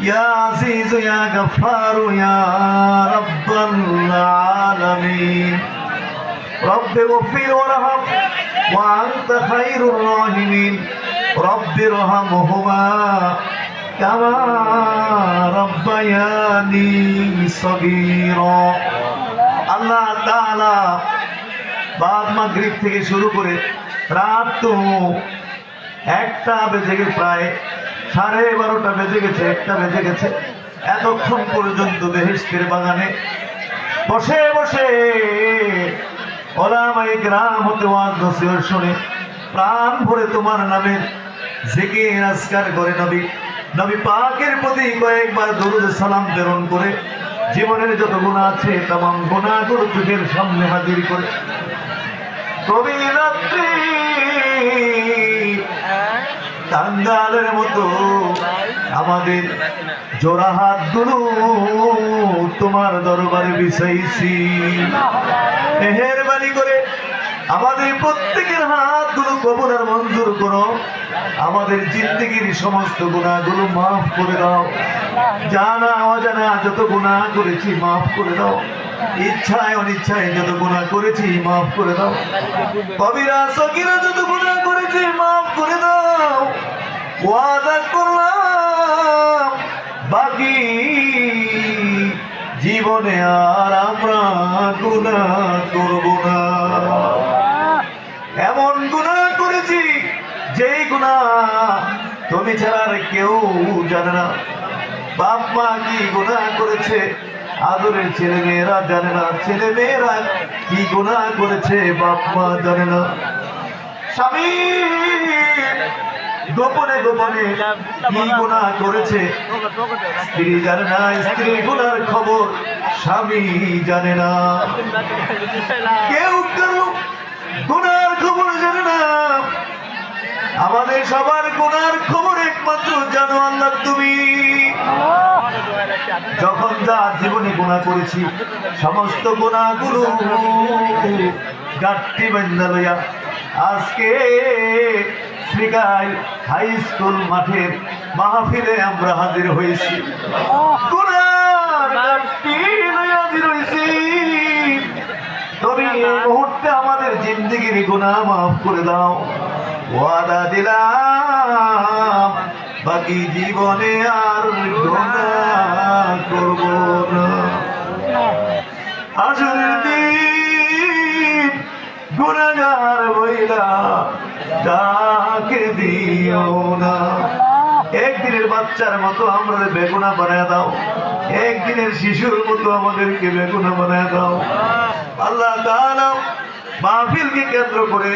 يا عزيز يا غفار يا رب العالمين رب اغفر وارحم وأنت خير الراحمين رب ارحمهما كما ربياني صغيرا আল্লাহ তাআলা বাদ মাগরিব থেকে শুরু করে রাত তো একটা বেজে গেছে প্রায় সাড়ে বারোটা বেজে গেছে, একটা বেজে গেছে। এতক্ষণ পর্যন্ত বেহেস্তের বাগানে বসে বসে ওলামাই গ্রাম হতে ওয়াজ নসিহত শুনে প্রাণ ভরে তোমার নামের জিকির, আজকার করে নবী। নবী পাকের প্রতি কয়েকবার দরুদ সালাম প্রেরণ করে জীবনের যত গুণা আছে তাম গুণাগুলো চোখের সামনে হাজির করে। গভীর রাত্রি কাঙ্গালের মতো আমাদের জোড়া হাতগুলো তোমার দরবারে বিষাইছি। মেহেরবানি করে আমাদের প্রত্যেকের হাতগুলো কবরের মঞ্জুর করো। আমাদের জিন্দগির সমস্ত গুণাগুলো মাফ করে দাও। জানা অজানা যত গুণা করেছি মাফ করে দাও। ইচ্ছায় অনিচ্ছায় যত গুণা করেছি মাফ করে দাও। কবিরা সকিরা যত গুণা করেছি মাফ করে দাও। ওয়াদা করলাম, বাকি জীবনে আর আমরা গুণা করব না এমন গুণা করেছি গুণা তুমি ছাড়া কেউ জানে না। বাপ মা কি গুণা করেছে? আদরের ছেলে মেয়েরা জানে না। ছেলে মেয়েরা কি গুণা করেছে? বাপ মা জানে না। স্বামী, গোপনে গোপনে কি গুণা করেছে? স্ত্রী জানে না, স্ত্রী গুণার খবর স্বামী জানে না। কেউ কেউ গুনার খবর জানে না। আমাদের সবার গুনার খবর একমাত্র জানো আল্লাহ তুমি। যখন যা জীবনে গুণা করেছি, সমস্ত গুণাগুলো গাঠটি বেন্দা লইয়া আজকে শ্রীকাই হাই স্কুল মাঠের মাহফিলে আমরা হাজির হয়েছি। মুহূর্তে আমাদের জিন্দগির গুনাহ মাফ করে দাও। ওয়াদা দিলাম, বাকি জীবনে আর করব না। গুনাহগার বইলা ডাকে দিও না। একদিনের বাচ্চার মতো আমরা বেগুনা বানায় দাও। একদিনের শিশুর মতো আমাদেরকে বেগুনা বানায় দাও। আল্লাহ মাহফিলকে কেন্দ্র করে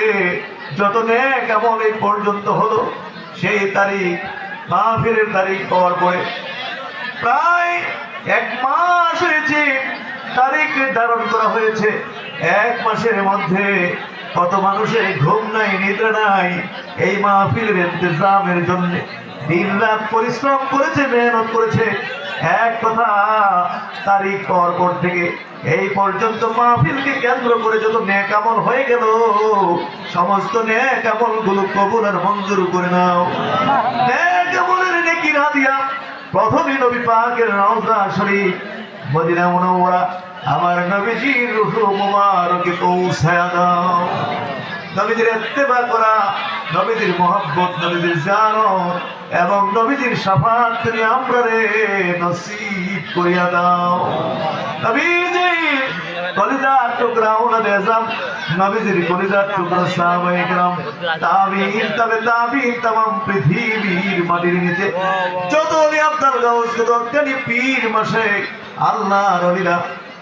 যত নেক আমল এই পর্যন্ত হলো, সেই তারিখ, মাহফিলের তারিখ পাওয়ার পরে প্রায় এক মাস হয়েছে তারিখ নির্ধারণ করা হয়েছে। এক মাসের মধ্যে কত মানুষের ঘুম নাই, নিদ্রা নাই এই মাহফিলের ইন্তজামের জন্য। দিন রাত পরিশ্রম করেছে, মেহনত করেছে এক কথা তারিখ পর থেকে এই পর্যন্ত মাহফিলকে কেন্দ্র করে যত ন্যাকামল হয়ে গেল, সমস্ত ন্যাকামলগুলো কবুল আর মঞ্জুর করে নাও। ন্যাকামলের নেকির হাদিয়া প্রথমে নবী পাকের রওজা শরীফ মদিনা মুনাওয়ারা, আমার নবীজির রূহ মুবারকে পৌঁছায়া দাও। নবীজির ইত্তেবা করা নবীজির মহব্বত নবীজির জানত এবং নবীজির সাফাত তুমি আমরা রে নসিব করিয়া দাও নবীজি কলিজার টুকরা ওনার এজাম নবীজির কলিজার টুকরা সাহাবায়ে کرام তাবিঈন তবে তাবিঈন तमाम পৃথিবীর মাটির নিচে যত অলি আব্দুল গাউস যত অজ্ঞানী পীর মাশায়েখ আল্লাহর অলিরা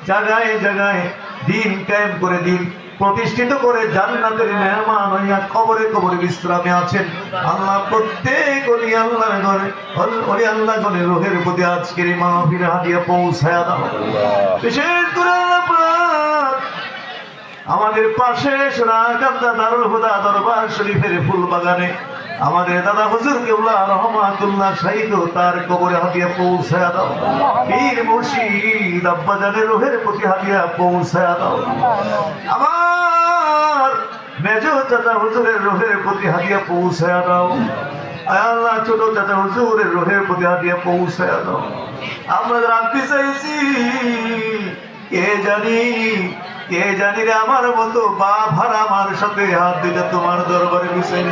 জায়গায় জায়গায় দিন কায়েম করে দিন প্রতিষ্ঠিত করে জান্নাতের মেহমান হইয়া খবরে খবরে বিশ্রামে আছেন। আল্লাহ প্রত্যেক অলি আল্লাহ ঘরে অলি আল্লাহ ঘরে রোহের প্রতি আজকের এই মাহফিলে হাতিয়া পৌঁছায় দাও। বিশেষ করে আমাদের পাশে সোনাকান্দা দারুল হুদা দরবার শরীফের ফুল বাগানে আমাদের দাদা হুজুর কেবলা রহমাতুল্লাহ শাহিদ তার কবরে হাতিয়া পৌঁছায় দাও। পীর মুর্শিদ আব্বাজানের রোহের প্রতি হাতিয়া পৌঁছায় দাও। আমার মেজ চাচা হুজুরের রোহের প্রতি হাতিয়া পৌঁছায় দাও। আল্লাহ, ছোট চাচা হুজুরের রোহের প্রতি হাতিয়া পৌঁছায় দাও। আমরা রাখতে চাইছি, কে জানি কে জানি রে আমার মতো বা হার আমার সাথে হাত দিতে তোমার দরবারে বিষয়